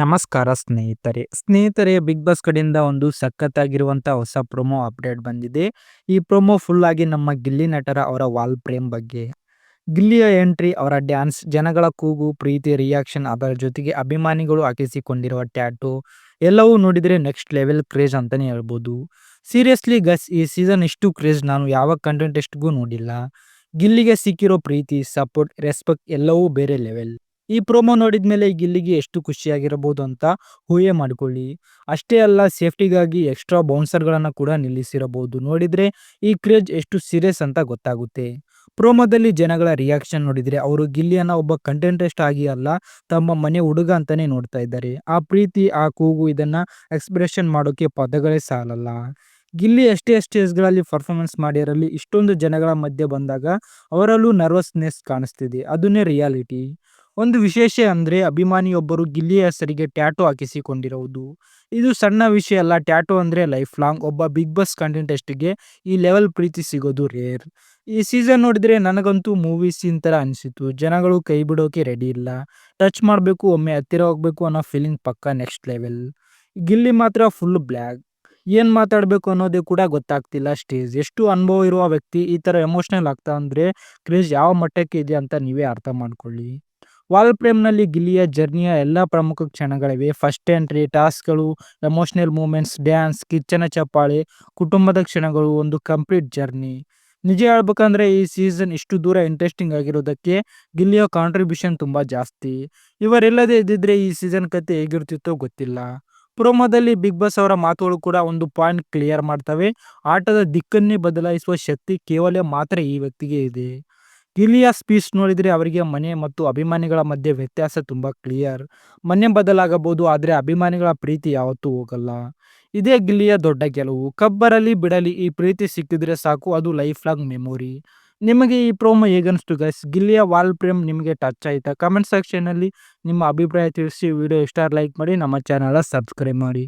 ನಮಸ್ಕಾರ ಸ್ನೇಹಿತರೆ. ಸ್ನೇಹಿತರೆ ಬಿಗ್ ಬಾಸ್ ಕಡೆಯಿಂದ ಒಂದು ಸಖತ್ತಾಗಿರುವಂಥ ಹೊಸ ಪ್ರೊಮೋ ಅಪ್ಡೇಟ್ ಬಂದಿದೆ. ಈ ಪ್ರೊಮೋ ಫುಲ್ ಆಗಿ ನಮ್ಮ ಗಿಲ್ಲಿ ನಟರ ಅವರ ವಾಲ್ ಪ್ರೇಮ್ ಬಗ್ಗೆ. ಗಿಲ್ಲಿಯ ಎಂಟ್ರಿ, ಅವರ ಡ್ಯಾನ್ಸ್, ಜನಗಳ ಕೂಗು, ಪ್ರೀತಿ, ರಿಯಾಕ್ಷನ್ ಅದರ ಜೊತೆಗೆ ಅಭಿಮಾನಿಗಳು ಹಾಕಿಸಿಕೊಂಡಿರುವ ಟ್ಯಾಟು ಎಲ್ಲವೂ ನೋಡಿದರೆ ನೆಕ್ಸ್ಟ್ ಲೆವೆಲ್ ಕ್ರೇಜ್ ಅಂತಲೇ ಹೇಳ್ಬೋದು. ಸೀರಿಯಸ್ಲಿ ಗಸ್ ಈ ಸೀಸನ್ ಇಷ್ಟು ಕ್ರೇಜ್ ನಾನು ಯಾವ ಕಂಟೆಸ್ಟೆಂಟ್ಗೂ ನೋಡಿಲ್ಲ. ಗಿಲ್ಲಿಗೆ ಸಿಕ್ಕಿರೋ ಪ್ರೀತಿ, ಸಪೋರ್ಟ್, ರೆಸ್ಪೆಕ್ಟ್ ಎಲ್ಲವೂ ಬೇರೆ ಲೆವೆಲ್. ಈ ಪ್ರೋಮೋ ನೋಡಿದ ಮೇಲೆ ಗಿಲ್ಲಿಗೆ ಎಷ್ಟು ಖುಷಿಯಾಗಿರಬಹುದು ಅಂತ ಊಹೆ ಮಾಡಿಕೊಳ್ಳಿ. ಅಷ್ಟೇ ಅಲ್ಲ ಸೇಫ್ಟಿಗಾಗಿ ಎಕ್ಸ್ಟ್ರಾ ಬೌನ್ಸರ್ಗಳನ್ನು ಕೂಡ ನಿಲ್ಲಿಸಿರಬಹುದು. ನೋಡಿದ್ರೆ ಈ ಕ್ರೇಜ್ ಎಷ್ಟು ಸೀರಿಯಸ್ ಅಂತ ಗೊತ್ತಾಗುತ್ತೆ. ಪ್ರೋಮೋದಲ್ಲಿ ಜನಗಳ ರಿಯಾಕ್ಷನ್ ನೋಡಿದರೆ ಅವರು ಗಿಲ್ಲಿಯನ್ನು ಒಬ್ಬ ಕಂಟೆಂಟೆಸ್ಟ್ ಆಗಿ ಅಲ್ಲ ತಮ್ಮ ಮನೆ ಹುಡುಗ ಅಂತಲೇ ನೋಡ್ತಾ ಇದ್ದಾರೆ. ಆ ಪ್ರೀತಿ, ಆ ಕೂಗು ಇದನ್ನು ಎಕ್ಸ್ಪ್ರೆಷನ್ ಮಾಡೋಕ್ಕೆ ಪದಗಳೇ ಸಾಲಲ್ಲ. ಗಿಲ್ಲಿ ಅಷ್ಟೇ ಸ್ಟೇಜ್ಗಳಲ್ಲಿ ಪರ್ಫಾರ್ಮೆನ್ಸ್ ಮಾಡಿರಲಿ ಇಷ್ಟೊಂದು ಜನಗಳ ಮಧ್ಯೆ ಬಂದಾಗ ಅವರಲ್ಲೂ ನರ್ವಸ್ನೆಸ್ ಕಾಣಿಸ್ತಿದೆ. ಅದನ್ನೇ ರಿಯಾಲಿಟಿ. ಒಂದು ವಿಶೇಷ ಅಂದ್ರೆ ಅಭಿಮಾನಿಯೊಬ್ಬರು ಗಿಲ್ಲಿಯ ಹೆಸರಿಗೆ ಟ್ಯಾಟೂ ಹಾಕಿಸಿಕೊಂಡಿರುವುದು. ಇದು ಸಣ್ಣ ವಿಷಯ ಅಲ್ಲ, ಟ್ಯಾಟೂ ಅಂದ್ರೆ ಲೈಫ್ ಲಾಂಗ್. ಒಬ್ಬ ಬಿಗ್ ಬಾಸ್ ಕಂಟೆಂಟೆಸ್ಟ್ಗೆ ಈ ಲೆವೆಲ್ ಪ್ರೀತಿ ಸಿಗೋದು ರೇರ್. ಈ ಸೀಸನ್ ನೋಡಿದ್ರೆ ನನಗಂತೂ ಮೂವಿ ಸೀನ್ ಥರ ಅನ್ಸಿತು. ಜನಗಳು ಕೈ ಬಿಡೋಕೆ ರೆಡಿ ಇಲ್ಲ. ಟಚ್ ಮಾಡಬೇಕು, ಒಮ್ಮೆ ಹತ್ತಿರ ಹೋಗ್ಬೇಕು ಅನ್ನೋ ಫೀಲಿಂಗ್ ಪಕ್ಕಾ ನೆಕ್ಸ್ಟ್ ಲೆವೆಲ್. ಗಿಲ್ಲಿ ಮಾತ್ರ ಫುಲ್ ಬ್ಲ್ಯಾಕ್. ಏನು ಮಾತಾಡಬೇಕು ಅನ್ನೋದೇ ಕೂಡ ಗೊತ್ತಾಗ್ತಿಲ್ಲ ಸ್ಟೇಜ್. ಎಷ್ಟು ಅನುಭವ ಇರುವ ವ್ಯಕ್ತಿ ಈ ಥರ ಎಮೋಷ್ನಲ್ ಆಗ್ತಾ ಅಂದರೆ ಕ್ರೇಜ್ ಯಾವ ಮಟ್ಟಕ್ಕೆ ಇದೆ ಅಂತ ನೀವೇ ಅರ್ಥ ಮಾಡ್ಕೊಳ್ಳಿ. ವಾಲ್ ಪ್ರೇಮ್ನಲ್ಲಿ ಗಿಲ್ಲಿಯ ಜರ್ನಿಯ ಎಲ್ಲ ಪ್ರಮುಖ ಕ್ಷಣಗಳಿವೆ. ಫಸ್ಟ್ ಎಂಟ್ರಿ, ಟಾಸ್ಕ್ಗಳು, ಎಮೋಷನಲ್ ಮೂಮೆಂಟ್ಸ್, ಡ್ಯಾನ್ಸ್, ಕಿಚ್ಚನ ಚಪ್ಪಾಳೆ, ಕುಟುಂಬದ ಕ್ಷಣಗಳು ಒಂದು ಕಂಪ್ಲೀಟ್ ಜರ್ನಿ. ನಿಜ ಹೇಳ್ಬೇಕಂದ್ರೆ ಈ ಸೀಸನ್ ಇಷ್ಟು ದೂರ ಇಂಟ್ರೆಸ್ಟಿಂಗ್ ಆಗಿರೋದಕ್ಕೆ ಗಿಲ್ಲಿಯ ಕಾಂಟ್ರಿಬ್ಯೂಷನ್ ತುಂಬಾ ಜಾಸ್ತಿ. ಇವರಿಲ್ಲದೆ ಇದ್ದಿದ್ರೆ ಈ ಸೀಸನ್ ಕಥೆ ಹೇಗಿರ್ತಿತ್ತೋ ಗೊತ್ತಿಲ್ಲ. ಪ್ರೋಮೋದಲ್ಲಿ ಬಿಗ್ ಬಾಸ್ ಅವರ ಮಾತುಗಳು ಕೂಡ ಒಂದು ಪಾಯಿಂಟ್ ಕ್ಲಿಯರ್ ಮಾಡ್ತವೆ. ಆಟದ ದಿಕ್ಕನ್ನೇ ಬದಲಾಯಿಸುವ ಶಕ್ತಿ ಕೇವಲ ಮಾತ್ರ ಈ ವ್ಯಕ್ತಿಗೆ ಇದೆ. ಗಿಲ್ಲಿಯ ಸ್ಪೀಚ್ ನೋಡಿದರೆ ಅವರಿಗೆ ಮನೆ ಮತ್ತು ಅಭಿಮಾನಿಗಳ ಮಧ್ಯೆ ವ್ಯತ್ಯಾಸ ತುಂಬ ಕ್ಲಿಯರ್. ಮನೆ ಬದಲಾಗಬಹುದು, ಆದರೆ ಅಭಿಮಾನಿಗಳ ಪ್ರೀತಿ ಯಾವತ್ತೂ ಹೋಗಲ್ಲ. ಇದೇ ಗಿಲ್ಲಿಯ ದೊಡ್ಡ ಗೆಲುವು. ಕಬ್ಬರಲ್ಲಿ ಬಿಡಲಿ ಈ ಪ್ರೀತಿ ಸಿಕ್ಕಿದ್ರೆ ಸಾಕು, ಅದು ಲೈಫ್ ಲಾಂಗ್ ಮೆಮೊರಿ. ನಿಮಗೆ ಈ ಪ್ರೋಮೋ ಹೇಗನ್ನಿಸ್ತು ಗೈಸ್? ಗಿಲ್ಲಿಯ ವಾಲ್ ಪ್ರೇಮ್ ನಿಮಗೆ ಟಚ್ ಆಯಿತಾ ಕಮೆಂಟ್ ಸೆಕ್ಷನ್ನಲ್ಲಿ ನಿಮ್ಮ ಅಭಿಪ್ರಾಯ ತಿಳಿಸಿ. ವಿಡಿಯೋ ಇಷ್ಟ ಲೈಕ್ ಮಾಡಿ, ನಮ್ಮ ಚಾನಲ ಸಬ್ಸ್ಕ್ರೈಬ್ ಮಾಡಿ.